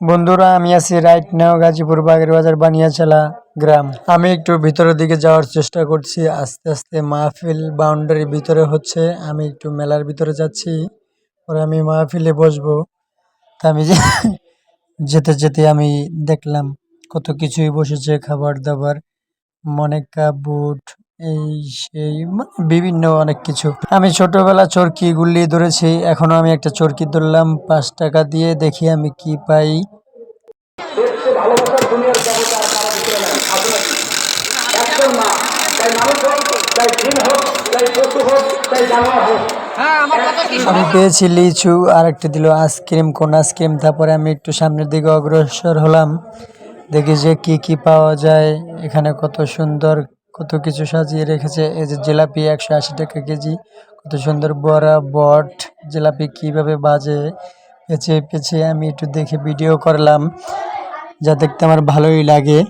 বন্ধুরা, আমি আছি রাইট নাও গাজীপুর বাগের বাজার বানিয়াছালা গ্রাম। আমি একটু ভিতরের দিকে যাওয়ার চেষ্টা করছি। আস্তে আস্তে মাহফিল বাউন্ডারির ভিতরে হচ্ছে। আমি একটু মেলার ভিতরে যাচ্ছি। পরে আমি মাহফিলে বসবো। তা আমি যেতে যেতে আমি দেখলাম কত কিছুই বসেছে। খাবার দাবার, মনেকা, বুট এই সেই মানে বিভিন্ন অনেক কিছু। আমি ছোটবেলা চরকি গুলি ধরেছি এখনও আমি একটা চরকি ধরলাম পাঁচ টাকা দিয়ে দেখি আমি কি পাই। হোক আমি পেয়েছি লিচু আর একটা দিল আইসক্রিম কোন আইসক্রিম? তারপরে আমি একটু সামনের দিকে অগ্রসর হলাম। দেখি যে কি কি পাওয়া যায় এখানে কত সুন্দর কত কিছু সাজিয়ে রেখেছে। এই যে জিলাপি একশো আশি টাকা কেজি। কত সুন্দর বড়া, বট। জিলাপি কীভাবে বাজে? পেঁচে পেঁচে আমি একটু দেখে ভিডিও করলাম, যা দেখতে আমার ভালোই লাগে।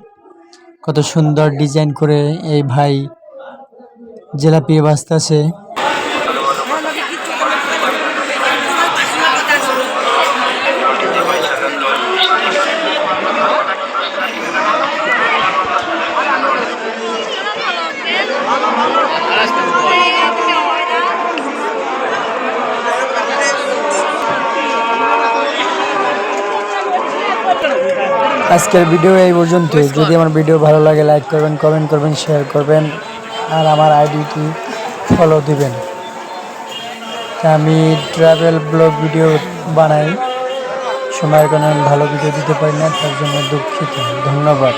কত সুন্দর ডিজাইন করে এই ভাই জিলাপি বাজতেছে। আজকের ভিডিও এই পর্যন্তই। যদি আমার ভিডিও ভালো লাগে লাইক করবেন কমেন্ট করবেন শেয়ার করবেন আর আমার আইডিটি ফলো দিবেন। তা আমি ট্রাভেল ব্লগ ভিডিও বানাই। সময়ের কারণে আমি ভালো ভিডিও দিতে পারি না তার জন্য দুঃখিত। ধন্যবাদ।